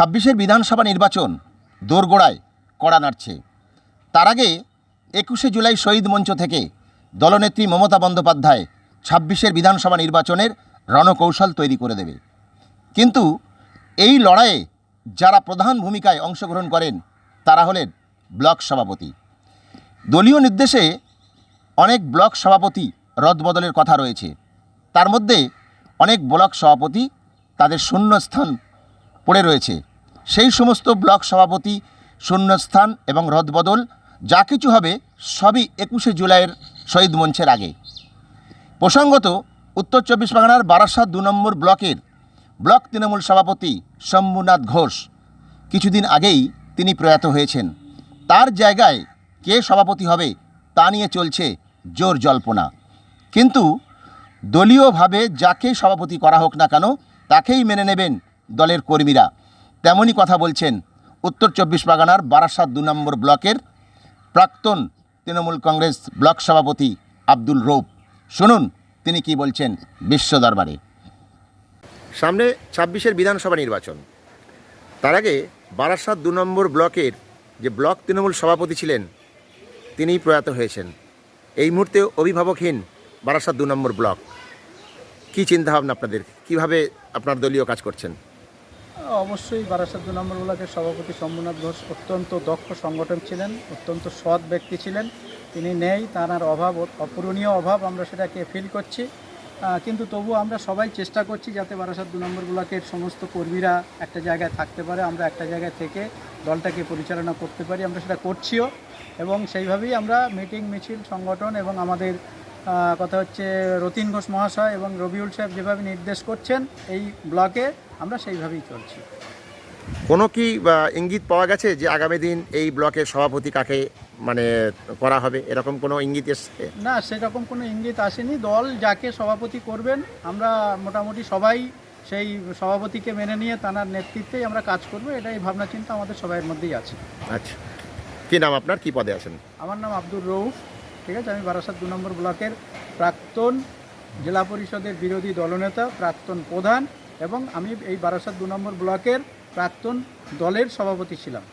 ছাব্বিশের বিধানসভা নির্বাচন দোরগোড়ায় কড়া নাড়ছে। তার আগে একুশে জুলাই শহীদ মঞ্চ থেকে দলনেত্রী মমতা বন্দ্যোপাধ্যায় ছাব্বিশের বিধানসভা নির্বাচনের রণকৌশল তৈরি করে দেবে। কিন্তু এই লড়াইয়ে যারা প্রধান ভূমিকায় অংশগ্রহণ করেন, তারা হলেন ব্লক সভাপতি। দলীয় নির্দেশে অনেক ব্লক সভাপতি রদবদলের কথা রয়েছে। তার মধ্যে অনেক ব্লক সভাপতি তাদের শূন্যস্থান পড়ে রয়েছে। সেই সমস্ত ব্লক সভাপতি, শূন্যস্থান এবং রদবদল, যা কিছু হবে সবই একুশে জুলাইয়ের শহীদ মঞ্চের আগে। প্রসঙ্গত, উত্তর চব্বিশ পরগনার বারাসাত দু নম্বর ব্লকের ব্লক তৃণমূল সভাপতি শম্ভুনাথ ঘোষ কিছুদিন আগেই তিনি প্রয়াত হয়েছেন। তার জায়গায় কে সভাপতি হবে তা নিয়ে চলছে জোর জল্পনা। কিন্তু দলীয়ভাবে যাকেই সভাপতি করা হোক না কেন, তাকেই মেনে নেবেন দলের কর্মীরা। তেমনই কথা বলছেন উত্তর চব্বিশ পরগনার বারাসাত দু নম্বর ব্লকের প্রাক্তন তৃণমূল কংগ্রেস ব্লক সভাপতি আব্দুল রৌপ শুনুন, তিনি কি বলছেন বিশ্ব দরবারে। সামনে ছাব্বিশের বিধানসভা নির্বাচন। তার আগে বারাসাত দু নম্বর ব্লকের যে ব্লক তৃণমূল সভাপতি ছিলেন, তিনিই প্রয়াত হয়েছেন। এই মুহূর্তে অভিভাবকহীন বারাসাত দু নম্বর ব্লক। কী চিন্তাভাবনা আপনাদের? কীভাবে আপনার দলীয় কাজ করছেন? অবশ্যই বারাসাত দু নম্বর ব্লকের সভাপতি শম্ভুনাথ ঘোষ অত্যন্ত দক্ষ সংগঠন ছিলেন, অত্যন্ত সৎ ব্যক্তি ছিলেন। তিনি নেই, তার অভাব, অপূরণীয় অভাব আমরা সেটাকে ফিল করছি। কিন্তু তবু আমরা সবাই চেষ্টা করছি যাতে বারাসাত দু নম্বর ব্লকের সমস্ত কর্মীরা একটা জায়গায় থাকতে পারে, আমরা একটা জায়গায় থেকে দলটাকে পরিচালনা করতে পারি, আমরা সেটা করছিও। এবং সেইভাবেই আমরা মিটিং মিছিল, সংগঠন এবং আমাদের কথা হচ্ছে রতিন ঘোষ মহাশয় এবং রবিউল সাহেব যেভাবে নির্দেশ করছেন এই ব্লকে আমরা সেইভাবেই চলছি। কোনো কি ইঙ্গিত পাওয়া গেছে যে আগামী দিন এই ব্লকের সভাপতি কাকে মানে করা হবে? এরকম কোনো ইঙ্গিত এসছে? না সেরকম কোনো ইঙ্গিত আসেনি। দল যাকে সভাপতি করবেন আমরা মোটামুটি সবাই সেই সভাপতিকে মেনে নিয়ে তার নেতৃত্বেই আমরা কাজ করব। এটাই ভাবনা চিন্তা আমাদের সবাইয়ের মধ্যেই আছে। আচ্ছা। কি নাম আপনার? কি পদে আছেন? আমার নাম আব্দুর রৌফ ঠিক আছে আমি বারাসাত দু নম্বর ব্লকের প্রাক্তন জেলা পরিষদের বিরোধী দলনেতা, প্রাক্তন প্রধান এবং আমি এই বারাসাত দু নম্বর ব্লকের প্রাক্তন দলের সভাপতি ছিলাম.